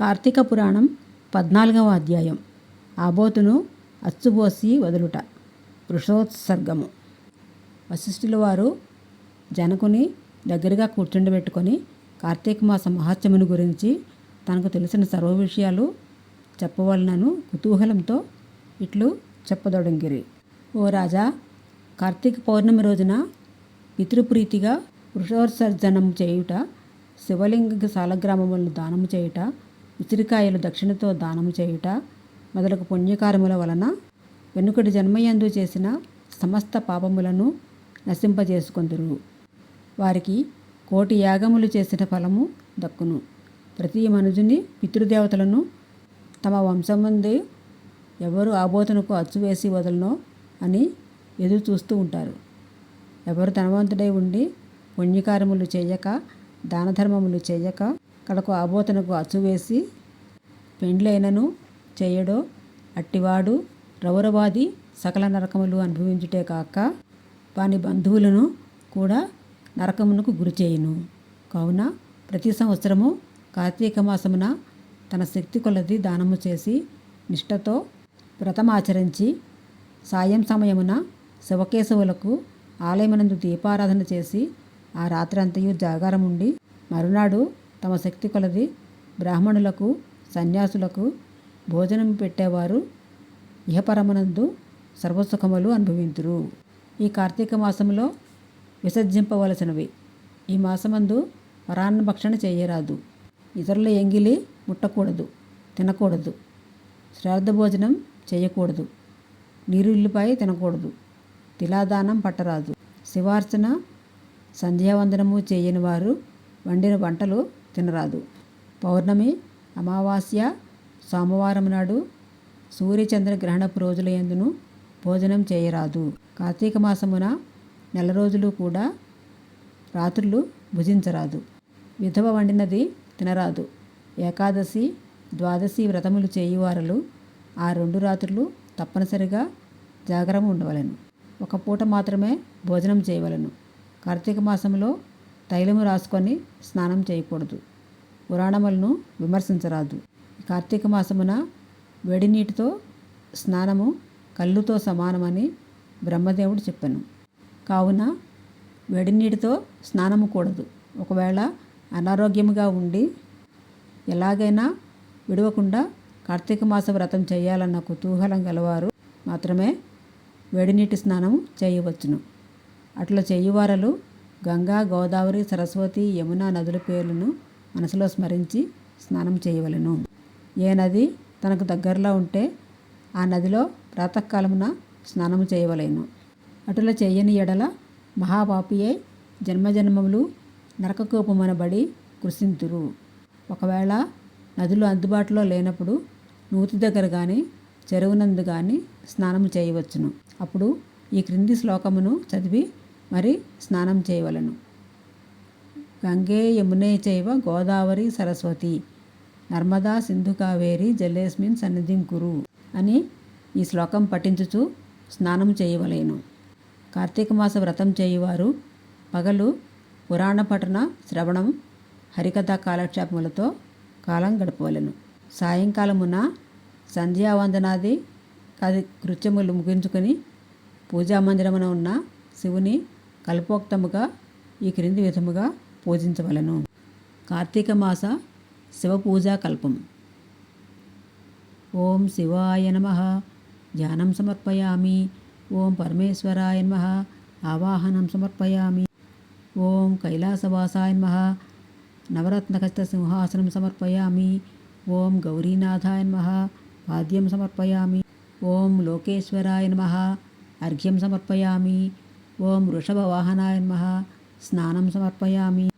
కార్తీక పురాణం పద్నాలుగవ అధ్యాయం. ఆబోతును అచ్చుబోసి వదులుట. వృషోత్సర్గము. వశిష్ఠుల వారు జనకుని దగ్గరగా కూర్చుండబెట్టుకొని కార్తీక మాస మహాత్మ్యమును గురించి తనకు తెలిసిన సర్వ విషయాలు చెప్పవలనను కుతూహలంతో ఇట్లు చెప్పదొడంగిరి. ఓ రాజా కార్తీక పౌర్ణమి రోజున పితృప్రీతిగా వృషోత్సర్జనం చేయుట శివలింగ సాలగ్రామములను దానము చేయుట ఉసిరికాయలు దక్షిణతో దానము చేయుట మొదలగు పుణ్యకార్యముల వలన వెనుకటి జన్మయందు చేసిన సమస్త పాపములను నశింపజేసుకొందురు. వారికి కోటి యాగములు చేసిన ఫలము దక్కును. ప్రతి మనుజుని పితృదేవతలను తమ వంశమందు ఎవరు ఆబోతనకు అచ్చువేసి వదలనో అని ఎదురు చూస్తూ ఉంటారు. ఎవరు ధనవంతుడై ఉండి పుణ్యకార్యములు చేయక దానధర్మములు చేయక కడకు ఆబోతనకు అచ్చువేసి పెండ్లైనను చేయడో అట్టివాడు రౌరవాది సకల నరకములు అనుభవించుటే కాక వాని బంధువులను కూడా నరకమునకు గురిచేయును కావున ప్రతి సంవత్సరము కార్తీక మాసమున తన శక్తి కొలది దానము చేసి నిష్ఠతో వ్రతమాచరించి సాయం సమయమున శివకేశవులకు ఆలయమనందు దీపారాధన చేసి ఆ రాత్రంతయు జాగారం ఉండి మరునాడు తమ శక్తి కొలది బ్రాహ్మణులకు సన్యాసులకు భోజనం పెట్టేవారు ఇహపరమనందు సర్వసుఖములు అనుభవింతురు. ఈ కార్తీక మాసంలో విసర్జింపవలసినవి. ఈ మాసమందు వరాన్న భక్షణ చేయరాదు. ఇతరుల ఎంగిలి ముట్టకూడదు తినకూడదు. శ్రాద్ధ భోజనం చేయకూడదు. నీరుల్లిపాయ తినకూడదు. తిలాదానం పట్టరాదు. శివార్చన సంధ్యావందనము చేయని వారు వండిన వంటలు తినరాదు. పౌర్ణమి అమావాస్య సోమవారం నాడు సూర్యచంద్ర గ్రహణపు రోజుల ఎందును భోజనం చేయరాదు. కార్తీక మాసమున నెల రోజులు కూడా రాత్రులు భుజించరాదు. విధవ వండినది తినరాదు. ఏకాదశి ద్వాదశి వ్రతములు చేయువారలు ఆ రెండు రాత్రులు తప్పనిసరిగా జాగరం ఉండవలెను. ఒక పూట మాత్రమే భోజనం చేయవలెను. కార్తీక మాసంలో తైలము రాసుకొని స్నానం చేయకూడదు. పురాణములను విమర్శించరాదు. కార్తీక మాసమున వేడి నీటితో స్నానము కళ్ళుతో సమానమని బ్రహ్మదేవుడు చెప్పాను. కావున వేడి నీటితో స్నానము కూడదు. ఒకవేళ అనారోగ్యముగా ఉండి ఎలాగైనా విడవకుండా కార్తీక మాస వ్రతం చేయాలన్న కుతూహలం గలవారు మాత్రమే వేడినీటి స్నానం చేయవచ్చును. అట్లా చేయువారలు గంగా గోదావరి సరస్వతి యమున నదుల పేర్లను మనసులో స్మరించి స్నానం చేయవలెను. ఏ నది తనకు దగ్గరలో ఉంటే ఆ నదిలో ప్రాతకాలమున స్నానము చేయవలెను. అటుల చేయని ఎడల మహాపాపియే జన్మజన్మములు నరకకోపమనబడి కృషింతురు ఒకవేళ నదులు అందుబాటులో లేనప్పుడు నూతి దగ్గర కానీ చెరువునందు కానీ స్నానం చేయవచ్చును. అప్పుడు ఈ క్రింది శ్లోకమును చదివి మరి స్నానం చేయవలను. గంగే యమునే చైవ గోదావరి సరస్వతి. నర్మదా సింధు కావేరి జలేస్మిన్ సన్నిధిం కురు అని ఈ శ్లోకం పఠించుచు స్నానం చేయవలేను. కార్తీక మాస వ్రతం చేయువారు పగలు పురాణ పఠన శ్రవణం హరికథా కాలక్షేపములతో కాలం గడపవలను. సాయంకాలమున సంధ్యావందనాది కది కృత్యములు ముగించుకొని పూజామందిరమున ఉన్న శివుని కల్పోక్తముగా ఈ క్రింది విధముగా పూజించవలను. కార్తీక మాస శివపూజా కల్పం. ఓం శివాయ నమ. ధ్యానం సమర్పయామి. ఓం పరమేశ్వరాయ నమ. ఆవాహనం సమర్పయామి. ఓం కైలాసవాసాయ నమ. నవరత్నకష్ట సింహాసనం సమర్పయామి. ఓం గౌరీనాథాయ నమ. పాద్యం సమర్పయామి. ఓం లోకేశ్వరాయ నమ. అర్ఘ్యం సమర్పయామి. ఓం వృషభవాహనాయ నమ. స్నానం సమర్పయామి.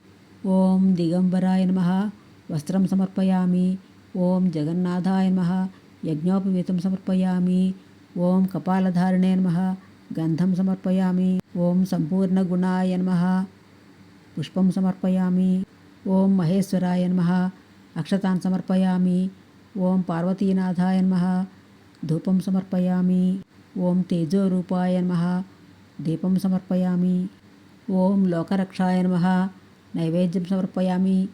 ఓం దిగంబరాయ నమ. వస్త్రం సమర్పయామి. ఓం జగన్నాథాయ నమ. యజ్ఞోపవీతం సమర్పయామి. ఓం కపాలధారిణే నమ. గంధం సమర్పయామి. ఓం సంపూర్ణగుణాయ నమ. పుష్పం సమర్పయామి. ఓం మహేశ్వరాయ నమ. అక్షతాన్ సమర్పయామి. ఓం పార్వతీనాథాయ నమ. ధూపం సమర్పయామి. ఓం తేజోరూపాయ నమ. దీపం సమర్పయామి. ఓం లోకరక్షాయ నమ. నైవేద్యం సమర్పయామి.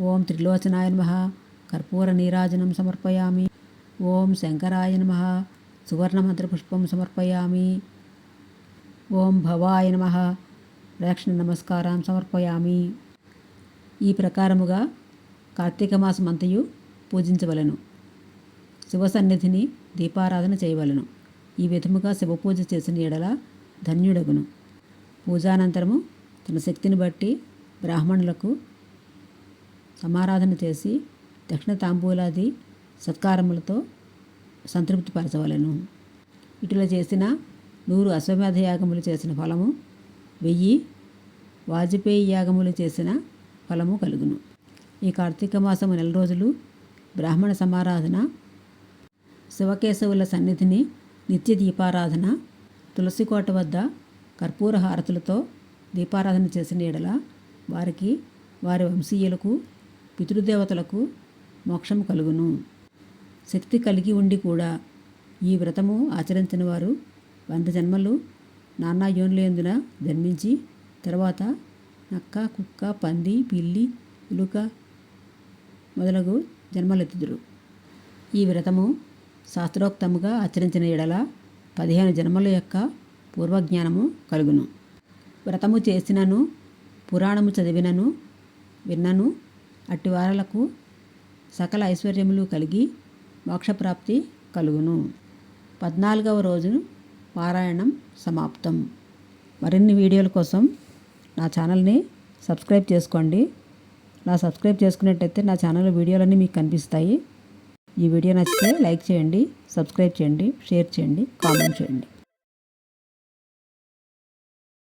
ఓం త్రిలోచనాయ నమ. కర్పూర నీరాజనం సమర్పయామి. ఓం శంకరాయ నమ. సువర్ణమంత్రపుష్పం సమర్పయామి. ఓం భవాయ నమ. ప్రదక్షిణ నమస్కారం సమర్పయామి. ఈ ప్రకారముగా కార్తీక మాసం అంతయు పూజించవలను. శివ సన్నిధిని దీపారాధన చేయవలను. ఈ విధముగా శివపూజ చేసిన ఎడల ధన్యుడగును. పూజానంతరము తన శక్తిని బట్టి బ్రాహ్మణులకు సమారాధన చేసి దక్షిణ తాంబూలాది సత్కారములతో సంతృప్తిపరచవలను ఇటుల చేసిన నూరు అశ్వమేధ యాగములు చేసిన ఫలము వెయ్యి వాజపేయి యాగములు చేసిన ఫలము కలుగును. ఈ కార్తీక మాసము నెల రోజులు బ్రాహ్మణ సమారాధన శివకేశవుల సన్నిధిని నిత్య దీపారాధన తులసి కోట వద్ద కర్పూర హారతులతో దీపారాధన చేసిన ఎడల వారికి వారి వంశీయులకు పితృదేవతలకు మోక్షం కలుగును. శక్తి కలిగి ఉండి కూడా ఈ వ్రతము ఆచరించిన వారు వంద జన్మలు నానా యోనులందున జన్మించి తర్వాత నక్క కుక్క పంది పిల్లి ఇలుక మొదలగు జన్మలెత్తుదురు. ఈ వ్రతము శాస్త్రోక్తముగా ఆచరించిన ఎడల పదిహేను జన్మల యొక్క పూర్వజ్ఞానము కలుగును. వ్రతము చేసినను పురాణము చదివినను విన్నను అట్టి వారలకు సకల ఐశ్వర్యములు కలిగి మోక్షప్రాప్తి కలుగును. పద్నాలుగవ రోజు పారాయణం సమాప్తం. మరిన్ని వీడియోల కోసం నా ఛానల్ని సబ్స్క్రైబ్ చేసుకోండి. నా సబ్స్క్రైబ్ చేసుకున్నట్టయితే నా ఛానల్ వీడియోలన్నీ మీకు కనిపిస్తాయి. ఈ వీడియో నచ్చితే లైక్ చేయండి సబ్స్క్రైబ్ చేయండి షేర్ చేయండి కామెంట్ చేయండి.